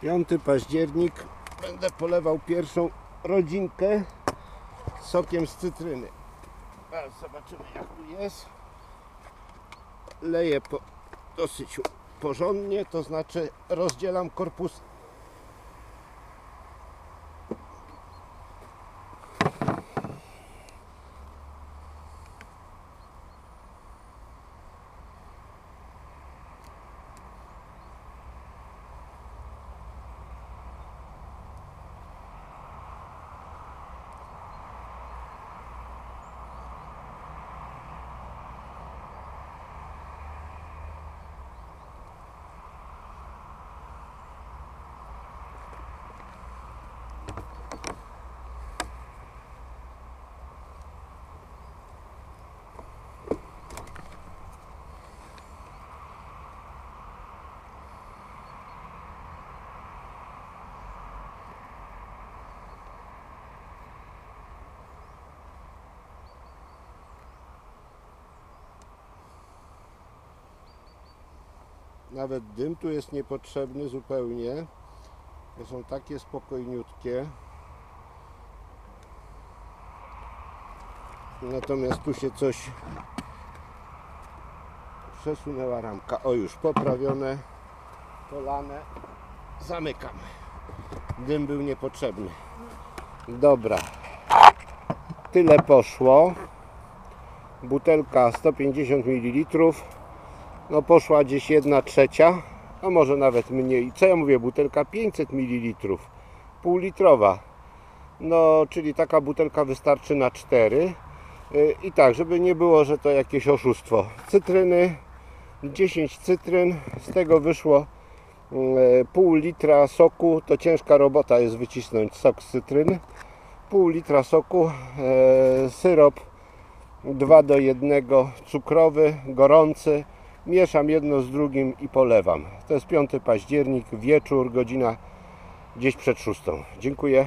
5 październik. Będę polewał pierwszą rodzinkę sokiem z cytryny. Zobaczymy jak tu jest. Leję po, dosyć porządnie, to znaczy rozdzielam korpus Nawet dym tu jest niepotrzebny zupełnie. Są takie spokojniutkie. Natomiast tu się coś przesunęła ramka. O już poprawione, polane. Zamykam. Dym był niepotrzebny. Dobra. Tyle poszło. Butelka 150 ml. No poszła gdzieś jedna trzecia, a może nawet mniej. Co ja mówię, butelka 500 ml, pół litrowa. No, czyli taka butelka wystarczy na 4. I tak, żeby nie było, że to jakieś oszustwo. Cytryny, 10 cytryn, z tego wyszło y, pół litra soku. To ciężka robota jest wycisnąć sok z cytryn. Pół litra soku, e, syrop 2 do 1 cukrowy, gorący. Mieszam jedno z drugim i polewam. To jest 5 październik, wieczór, godzina gdzieś przed szóstą. Dziękuję.